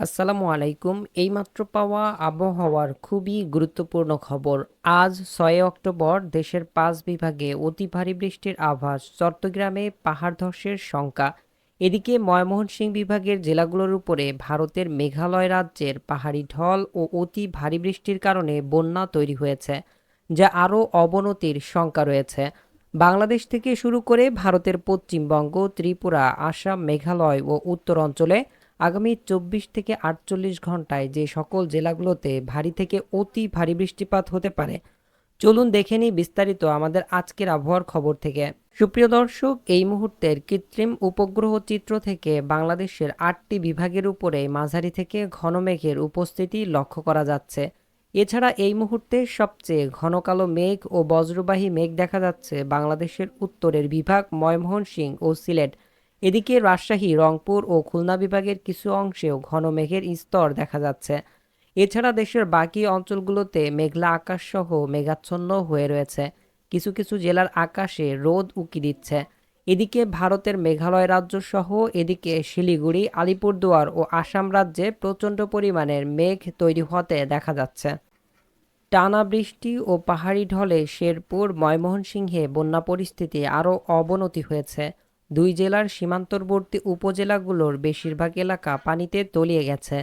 আসসালামু আলাইকুম। এইমাত্র পাওয়া আবহাওয়ার খুবই গুরুত্বপূর্ণ খবর। আজ ছয় অক্টোবর দেশের পাঁচ বিভাগে অতি ভারী বৃষ্টির আভাস, চট্টগ্রামে পাহাড় ধসের শঙ্কা। এদিকে ময়মনসিংহ বিভাগের জেলাগুলোর উপরে ভারতের মেঘালয় রাজ্যের পাহাড়ি ঢল ও অতি ভারী বৃষ্টির কারণে বন্যা তৈরি হয়েছে, যা আরও অবনতির শঙ্কা রয়েছে। বাংলাদেশ থেকে শুরু করে ভারতের পশ্চিমবঙ্গ, ত্রিপুরা, আসাম, মেঘালয় ও উত্তর অঞ্চলে আগামী চব্বিশ থেকে আটচল্লিশ ঘন্টায় যে সকল জেলাগুলোতে ভারী থেকে অতি ভারী বৃষ্টিপাত হতে পারে। চলুন দেখে নিই বিস্তারিত আমাদের আজকের আবহাওয়ার খবর থেকে। সুপ্রিয় দর্শক, এই মুহূর্তের কৃত্রিম উপগ্রহ চিত্র থেকে বাংলাদেশের আটটি বিভাগের উপরে মাঝারি থেকে ঘন মেঘের উপস্থিতি লক্ষ্য করা যাচ্ছে। এছাড়া এই মুহূর্তে সবচেয়ে ঘন কালো মেঘ ও বজ্রবাহী মেঘ দেখা যাচ্ছে বাংলাদেশের উত্তরের বিভাগ ময়মোহন সিং ও সিলেট। এদিকে রাজশাহী, রংপুর ও খুলনা বিভাগের কিছু অংশেও ঘন মেঘের স্তর দেখা যাচ্ছে। এছাড়া দেশের বাকি অঞ্চলগুলোতে মেঘলা আকাশ সহ মেঘাচ্ছন্ন হয়ে রয়েছে। কিছু কিছু জেলার আকাশে রোদ উকি দিচ্ছে। এদিকে ভারতের মেঘালয় রাজ্য সহ এদিকে শিলিগুড়ি, আলিপুরদুয়ার ও আসাম রাজ্যে প্রচণ্ড পরিমাণের মেঘ তৈরি হতে দেখা যাচ্ছে। টানা বৃষ্টি ও পাহাড়ি ঢলে শেরপুর, ময়মনসিংহে বন্যা পরিস্থিতি আরও অবনতি হয়েছে। দুই জেলার সীমান্তবর্তী উপজেলাগুলোর বেশিরভাগ এলাকা পানিতে তলিয়ে গেছে।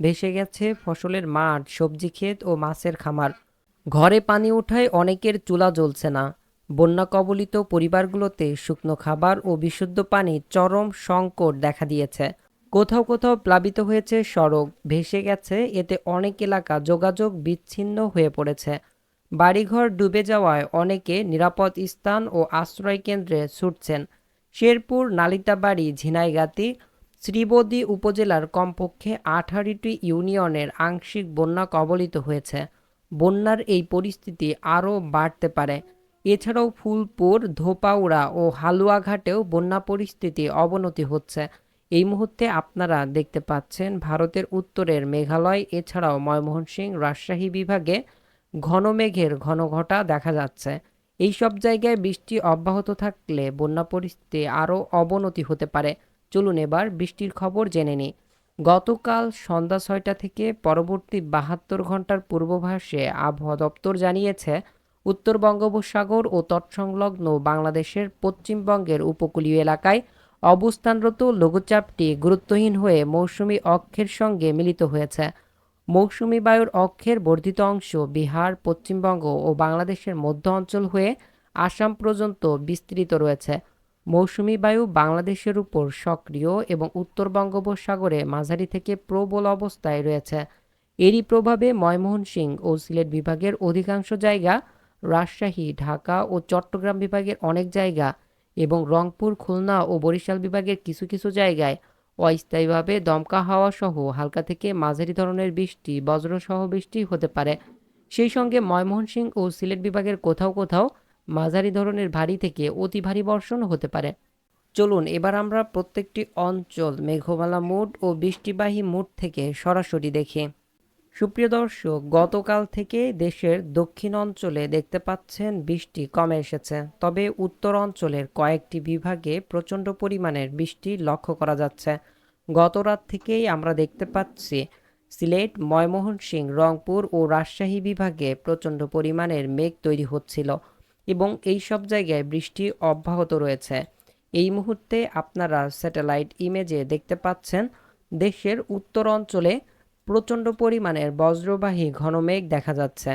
ভেসে গেছে ফসলের মাঠ, সবজি ক্ষেত ও মাছের খামার। ঘরে পানি ওঠায় অনেকের চুলা জ্বলছে না। বন্যা কবলিত পরিবারগুলোতে শুকনো খাবার ও বিশুদ্ধ পানি চরম সংকট দেখা দিয়েছে। কোথাও কোথাও প্লাবিত হয়েছে সড়ক। ভেসে গেছে এতে অনেক এলাকা যোগাযোগ বিচ্ছিন্ন হয়ে পড়েছে। বাড়িঘর ডুবে যাওয়ায় অনেকে নিরাপদ স্থান ও আশ্রয় কেন্দ্রে ছুটছেন। শেরপুর নালিতাবাড়ি ঝিনাইগাতি শ্রীবদী উপজেলার কমপক্ষে আঠারোটি ইউনিয়নের আংশিক বন্যা কবলিত হয়েছে। বন্যার এই পরিস্থিতি আরও বাড়তে পারে। এছাড়াও ফুলপুর, ধোপাউড়া ও হালুয়াঘাটেও বন্যা পরিস্থিতি অবনতি হচ্ছে। এই মুহূর্তে আপনারা দেখতে পাচ্ছেন ভারতের উত্তরের মেঘালয়, এছাড়াও ময়মনসিংহ রাজশাহী বিভাগে ঘন মেঘের ঘন ঘটা দেখা যাচ্ছে। এই সব জায়গায় বৃষ্টি অব্যাহত থাকলে বন্যা পরিস্থিতি আরও অবনতি হতে পারে। চলুন এবার বৃষ্টির খবর জেনে নিই। গতকাল সন্ধ্যা ছয়টা থেকে পরবর্তী বাহাত্তর ঘণ্টার পূর্বাভাসে আবহাওয়া দপ্তর জানিয়েছে, উত্তর বঙ্গোপসাগর ও তৎসংলগ্ন বাংলাদেশের পশ্চিমবঙ্গের উপকূলীয় এলাকায় অবস্থানরত লঘুচাপটি গুরুত্বহীন হয়ে মৌসুমি অক্ষের সঙ্গে মিলিত হয়েছে। মৌসুমি বায়ুর অক্ষের বর্ধিত অংশ বিহার, পশ্চিমবঙ্গ ও বাংলাদেশের মধ্য অঞ্চল হয়ে আসাম পর্যন্ত বিস্তৃত রয়েছে। মৌসুমি বায়ু বাংলাদেশের উপর সক্রিয় এবং উত্তর বঙ্গোপসাগরে মাঝারি থেকে প্রবল অবস্থায় রয়েছে। এরই প্রভাবে ময়মনসিংহ ও সিলেট বিভাগের অধিকাংশ জায়গা, রাজশাহী, ঢাকা ও চট্টগ্রাম বিভাগের অনেক জায়গা এবং রংপুর, খুলনা ও বরিশাল বিভাগের কিছু কিছু জায়গায় অস্থায়ীভাবে দমকা হাওয়া সহ হালকা থেকে মাঝারি ধরনের বৃষ্টি, বজ্রসহ বৃষ্টি হতে পারে। সেই সঙ্গে ময়মনসিংহ ও সিলেট বিভাগের কোথাও কোথাও মাঝারি ধরনের ভারী থেকে অতি ভারী বর্ষণ হতে পারে। চলুন, এবার আমরা প্রত্যেকটি অঞ্চল, মেঘমালা মোড ও বৃষ্টিবাহী মোড় থেকে সরাসরি দেখি। সুপ্রিয় দর্শক, গতকাল থেকে দেশের দক্ষিণ অঞ্চলে দেখতে পাচ্ছেন বৃষ্টি কমে এসেছে। তবে উত্তর অঞ্চলের কয়েকটি বিভাগে প্রচণ্ড পরিমাণের বৃষ্টি লক্ষ্য করা যাচ্ছে। গত রাত থেকেই আমরা দেখতে পাচ্ছি, সিলেট, ময়মনসিংহ, রংপুর ও রাজশাহী বিভাগে প্রচণ্ড পরিমাণের মেঘ তৈরি হচ্ছিল এবং এই সব জায়গায় বৃষ্টি অব্যাহত রয়েছে। এই মুহূর্তে আপনারা স্যাটেলাইট ইমেজে দেখতে পাচ্ছেন, দেশের উত্তর অঞ্চলে প্রচণ্ড পরিমাণের বজ্রবাহী ঘন মেঘ দেখা যাচ্ছে।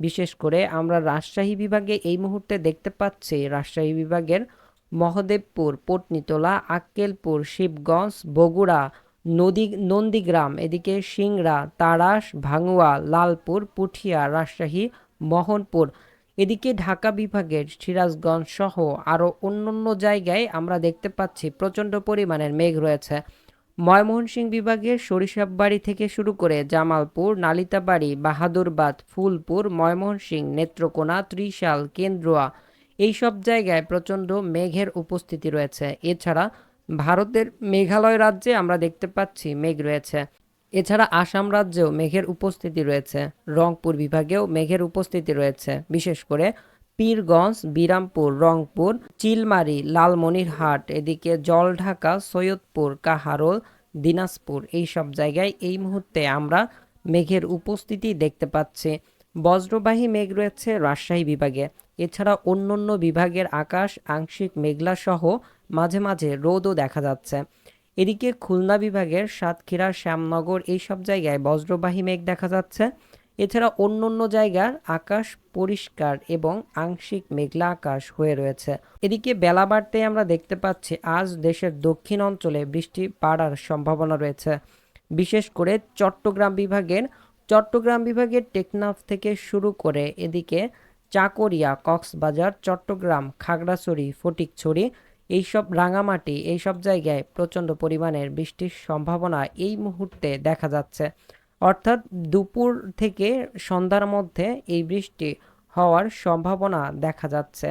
বিশেষ করে আমরা রাজশাহী বিভাগে এই মুহূর্তে দেখতে পাচ্ছি রাজশাহী বিভাগের মহদেবপুর, পটনিতলা, আক্কেলপুর, শিবগঞ্জ, বগুড়া, নদী, নন্দীগ্রাম, এদিকে সিংড়া, তারাস, ভাঙুয়া, লালপুর, পুঠিয়া, রাজশাহী, মোহনপুর, এদিকে ঢাকা বিভাগের সিরাজগঞ্জ সহ আরও অন্যান্য জায়গায় আমরা দেখতে পাচ্ছি প্রচণ্ড পরিমাণের মেঘ রয়েছে। ময়মনসিংহ বিভাগের সরিষাববাড়ি থেকে শুরু করে জামালপুর, নালিতাবাড়ি, বাহাদুরবাদ, ফুলপুর, ময়মনসিংহ, নেত্রকোনা, ত্রিশাল, কেন্দ্রোয়া এই সব জায়গায় প্রচণ্ড মেঘের উপস্থিতি রয়েছে। এছাড়া ভারতের মেঘালয় রাজ্যে আমরা দেখতে পাচ্ছি মেঘ রয়েছে। এছাড়া আসাম রাজ্যেও মেঘের উপস্থিতি রয়েছে। রংপুর বিভাগেও মেঘের উপস্থিতি রয়েছে। বিশেষ করে পীরগঞ্জ, বিরামপুর, রংপুর, চিলমারি, লালমনিরহাট, এদিকে জলঢাকা, সৈয়দপুর, কাহারোল, দিনাজপুর এই সব জায়গায় এই মুহূর্তে আমরা মেঘের উপস্থিতি দেখতে পাচ্ছি। বজ্রবাহী মেঘ রয়েছে রাজশাহী বিভাগে। এছাড়া অন্যান্য বিভাগের আকাশ, আংশিক মেঘলা সহ মাঝে মাঝে রোদও দেখা যাচ্ছে। এদিকে খুলনা বিভাগের সাতক্ষীরা, শ্যামনগর এই সব জায়গায় বজ্রবাহী মেঘ দেখা যাচ্ছে। এছাড়া অন্য অন্য জায়গার আকাশ পরিষ্কার এবং আংশিক মেঘলা আকাশ হয়ে রয়েছে। এদিকে বেলা বাড়তে আমরা দেখতে পাচ্ছি আজ দেশের দক্ষিণ অঞ্চলে বৃষ্টি বাড়ার সম্ভাবনা রয়েছে। বিশেষ করে চট্টগ্রাম বিভাগের চট্টগ্রাম বিভাগের টেকনাফ থেকে শুরু করে এদিকে চাকরিয়া, কক্সবাজার, চট্টগ্রাম, খাগড়াছড়ি, ফটিকছড়ি এইসব রাঙামাটি এইসব জায়গায় প্রচণ্ড পরিমাণের বৃষ্টির সম্ভাবনা এই মুহূর্তে দেখা যাচ্ছে। অর্থাৎ দুপুর থেকে সন্ধ্যার মধ্যে এই বৃষ্টি হওয়ার সম্ভাবনা দেখা যাচ্ছে।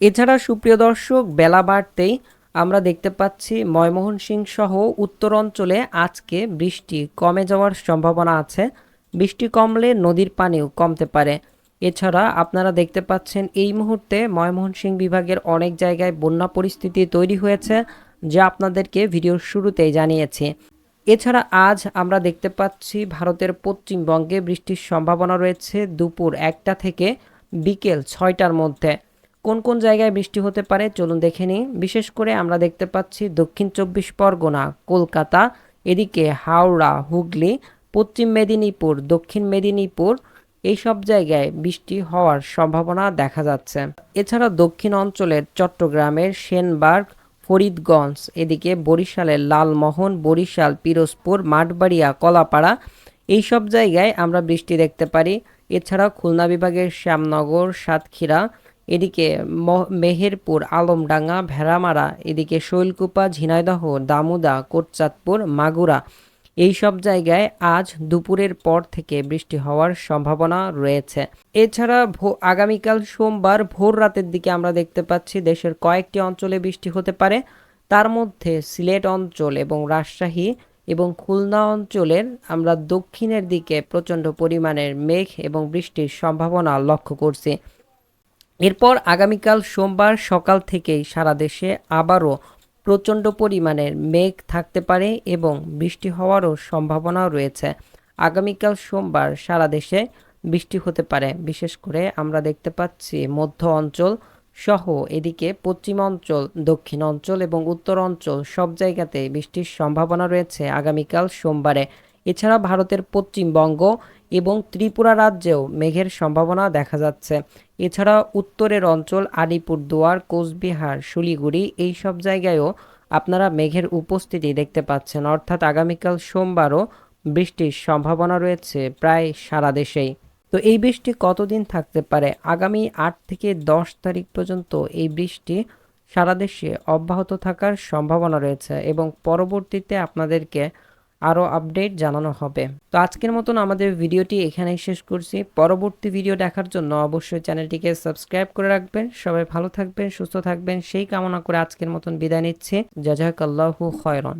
এছাড়া সুপ্রিয় দর্শক, বেলা বাড়তেই আমরা দেখতে পাচ্ছি ময়মনসিংহ সহ উত্তর অঞ্চলে আজকে বৃষ্টি কমে যাওয়ার সম্ভাবনা আছে। বৃষ্টি কমলে নদীর পানিও কমতে পারে। এছাড়া আপনারা দেখতে পাচ্ছেন এই মুহূর্তে ময়মনসিংহ বিভাগের অনেক জায়গায় বন্যা পরিস্থিতি তৈরি হয়েছে, যা আপনাদেরকে ভিডিওর শুরুতেই জানিয়েছি। এছাড়া আজ আমরা দেখতে পাচ্ছি ভারতের পশ্চিমবঙ্গে বৃষ্টির সম্ভাবনা রয়েছে দুপুর একটা থেকে বিকেল ছয়টার মধ্যে। কোন কোন জায়গায় বৃষ্টি হতে পারে চলুন দেখে নিই। বিশেষ করে আমরা দেখতে পাচ্ছি দক্ষিণ চব্বিশ পরগনা, কলকাতা, এদিকে হাওড়া, হুগলি, পশ্চিম মেদিনীপুর, দক্ষিণ মেদিনীপুর এই সব জায়গায় বৃষ্টি হওয়ার সম্ভাবনা দেখা যাচ্ছে। এছাড়া দক্ষিণ অঞ্চলের চট্টগ্রামের সেনবার্গ ফরিদগঞ্জ, এদিকে বরিশালের লালমোহন, বরিশাল, পিরোজপুর, মাঠবাড়িয়া, কলাপাড়া, এইসব জায়গায় আমরা বৃষ্টি দেখতে পারি। এছাড়া খুলনা বিভাগের শ্যামনগর, সাতক্ষীরা, এদিকে মেহেরপুর, আলমডাঙ্গা, ভেড়ামারা, এদিকে শৈলকুপা, ঝিনাইদহ, দামুদা, কোটচাঁদপুর, মাগুরা এই সব জায়গায় আজ দুপুরের পর থেকে বৃষ্টি হওয়ার সম্ভাবনা রয়েছে। এছাড়া আগামীকাল সোমবার ভোর রাতের দিকে আমরা দেখতে পাচ্ছি দেশের কয়েকটি অঞ্চলে বৃষ্টি হতে পারে। তার মধ্যে সিলেট অঞ্চল এবং রাজশাহী এবং খুলনা অঞ্চলের আমরা দক্ষিণের দিকে প্রচণ্ড পরিমাণের মেঘ এবং বৃষ্টির সম্ভাবনা লক্ষ্য করছি। এরপর আগামীকাল সোমবার সকাল থেকেই সারা দেশে আবারও প্রচণ্ড পরিমাণের মেঘ থাকতে পারে এবং বৃষ্টি হওয়ারও সম্ভাবনাও রয়েছে। আগামীকাল সোমবার সারা দেশে বৃষ্টি হতে পারে। বিশেষ করে আমরা দেখতে পাচ্ছি মধ্য অঞ্চল সহ এদিকে পশ্চিম অঞ্চল, দক্ষিণ অঞ্চল এবং উত্তর অঞ্চল সব জায়গাতে বৃষ্টির সম্ভাবনা রয়েছে আগামীকাল সোমবারে। এছাড়া ভারতের পশ্চিমবঙ্গ এবং ত্রিপুরা রাজ্যেও মেঘের সম্ভাবনা দেখা যাচ্ছে। এছাড়া উত্তরের অঞ্চল আলিপুরদুয়ার, কোচবিহার, শিলিগুড়ি এই সব জায়গায়ও আপনারা মেঘের উপস্থিতি দেখতে পাচ্ছেন। অর্থাৎ আগামীকাল সোমবারও বৃষ্টির সম্ভাবনা রয়েছে প্রায় সারা দেশেই। তো এই বৃষ্টি কতদিন থাকতে পারে? আগামী আট থেকে দশ তারিখ পর্যন্ত এই বৃষ্টি সারা দেশে অব্যাহত থাকার সম্ভাবনা রয়েছে এবং পরবর্তীতে আপনাদেরকে আরও আপডেট জানানো হবে। তো আজকের মতন আমাদের ভিডিওটি এখানেই শেষ করছি। পরবর্তী ভিডিও দেখার জন্য অবশ্যই চ্যানেলটিকে সাবস্ক্রাইব করে রাখবেন। সবাই ভালো থাকবেন, সুস্থ থাকবেন। সেই কামনা করে আজকের মতন বিদায় নিচ্ছে। জাজাকাল্লাহু খয়রন।